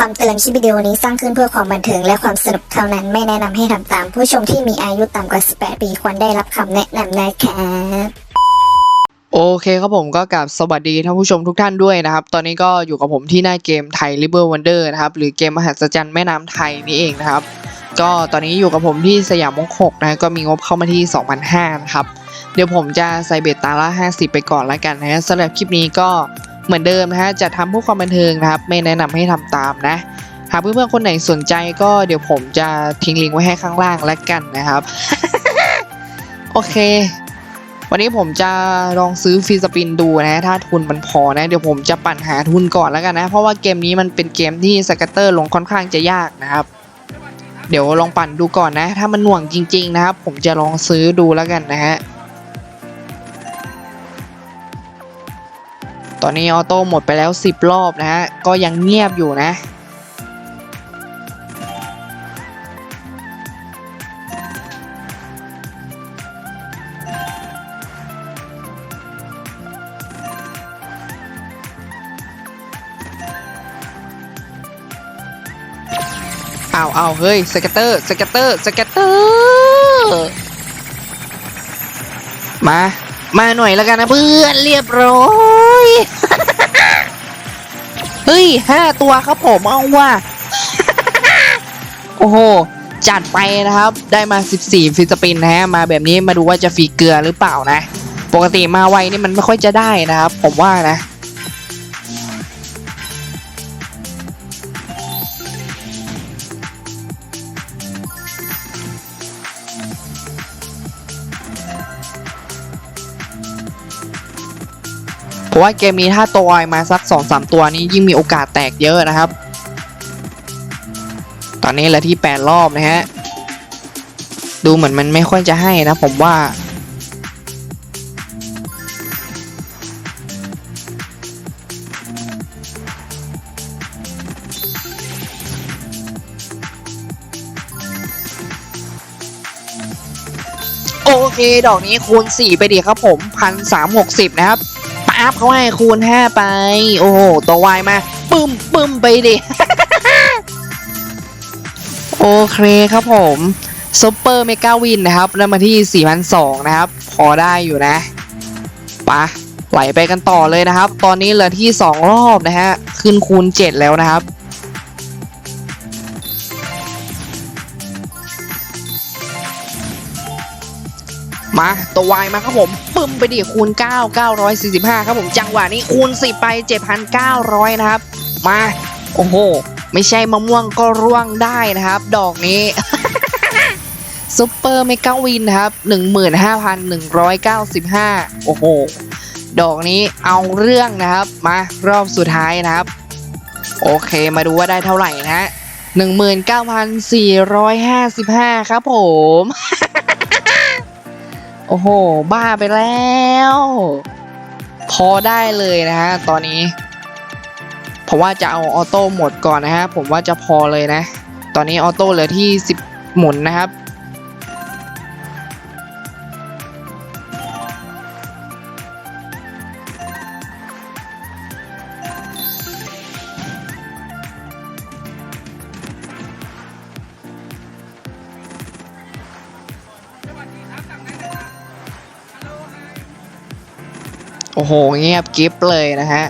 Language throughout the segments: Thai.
คำเตือนคลิปวิดีโอนี้สร้างขึ้นเพื่อความบันเทิงและความสนุกเท่านั้นไม่แนะนำให้ทำตาม ผู้ชมที่มีอายุต่ำกว่า 18 ปีควรได้รับคำแนะนำนะครับโอเคครับผมก็กลับสวัสดีท่านผู้ชมทุกท่านด้วยนะครับ ตอนนี้ก็อยู่กับผมที่หน้าเกมไทย River Wonder นะครับ หรือเกมมหัศจรรย์แม่น้ำไทยนี่เองนะครับ ก็ตอนนี้อยู่กับผมที่สยามมงคกนะก็มีงบเข้ามาที่ 2,500นะครับ เดี๋ยวผมจะใส่เบ็ดตาละ 50 ไปก่อนแล้วกันนะฮะสำหรับคลิปนี้ก็ เหมือนเดิมนะฮะจะทำเพื่อความบันเทิงนะครับ ไม่แนะนำให้ทำตามนะหากเพื่อนๆคนไหนสนใจก็เดี๋ยวผมจะทิ้งลิงก์ไว้ให้ข้างล่างแล้วกันนะครับ โอเค วันนี้ผมจะลองซื้อฟีสปินดูนะ ถ้าทุนมันพอนะ เดี๋ยวผมจะปั่นหาทุนก่อนแล้วกันนะ เพราะว่าเกมนี้มันเป็นเกมที่สกัตเตอร์ลงค่อนข้างจะยากนะครับ เดี๋ยวลองปั่นดูก่อนนะ ถ้ามันหน่วงจริง ๆ นะครับ ผมจะลองซื้อดูแล้วกันนะฮะ อนนี้ออโต้หมดไปแล้ว 10 รอบนะฮะ ก็ยังเงียบอยู่นะ เอาเอาเฮ้ย สเกตเตอร์ สเกตเตอร์ สเกตเตอร์ มา มาหน่อยแล้วกันนะเพื่อนเรียบร้อย เฮ้ยห้าตัวครับผมเอาว่า โอ้โห จัดไปนะครับ ได้มา 14 ฟิสปินนะฮะ มาแบบนี้มาดูว่าจะฟีเกลือหรือเปล่านะ ปกติมาไวนี่มันไม่ค่อยจะได้นะครับ ผมว่านะ เพราะว่าเกมนี้ถ้าตัวไวมาสัก 2-3 ตัวนี้ยิ่งมีโอกาสแตกเยอะนะครับ ตอนนี้เหลือที่ 8 รอบนะฮะ ดูเหมือนมันไม่ค่อยจะให้นะผมว่า โอเค ดอกนี้คูณ 4 ไปดีครับผมพันสามหกสิบนะครับ อัพเขาให้คูณ 5 ไป โอ้โห ตัววายมา ปึ้มปึ้มไปดิ โอเคครับผมซุปเปอร์เมกาวินนะครับแล้วมาที่ 4,200 นะครับ พอได้อยู่นะปะไหลไปกันต่อเลยนะครับ ตอนนี้เหลือที่ 2 รอบนะฮะ ขึ้นคูณ 7 แล้วนะครับ มาตัววายมาครับผมปึ้มไปดิคูณ 9 945 ครับผมจังหวะนี้คูณ 10 ไป 7,900 นะครับ มาโอ้โห ไม่ใช่มะม่วงก็ร่วงได้นะครับ ดอกนี้ซุปเปอร์เมกาวินนะครับ 15,195 โอ้โห ดอกนี้เอาเรื่องนะครับ มารอบสุดท้ายนะครับ โอเคมาดูว่าได้เท่าไหร่นะฮะ19,455 ครับผม โอ้โห บ้าไปแล้ว พอได้เลยนะฮะ ตอนนี้ ผมว่าจะเอาออโต้หมดก่อนนะฮะ ผมว่าจะพอเลยนะ ตอนนี้ออโต้เหลือที่ 10 หมุนนะครับ โอ้โห เงียบกิฟเลยนะฮะ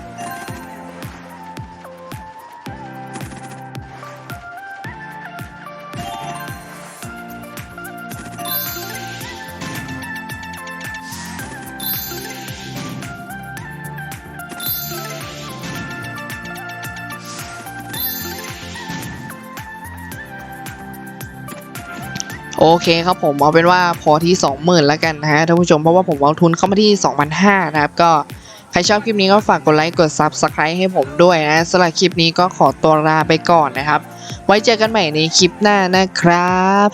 โอเคครับผมเอาเป็นว่าพอที่ 20,000แล้วกันนะฮะท่านผู้ชมเพราะว่าผมเอาทุนเข้ามาที่ 2,500นะครับก็ใครชอบคลิปนี้ก็ฝากกดไลค์กด Subscribe ให้ผมด้วยนะสำหรับคลิปนี้ก็ขอตัวลาไปก่อนนะครับ ไว้เจอกันใหม่ในคลิปหน้านะครับ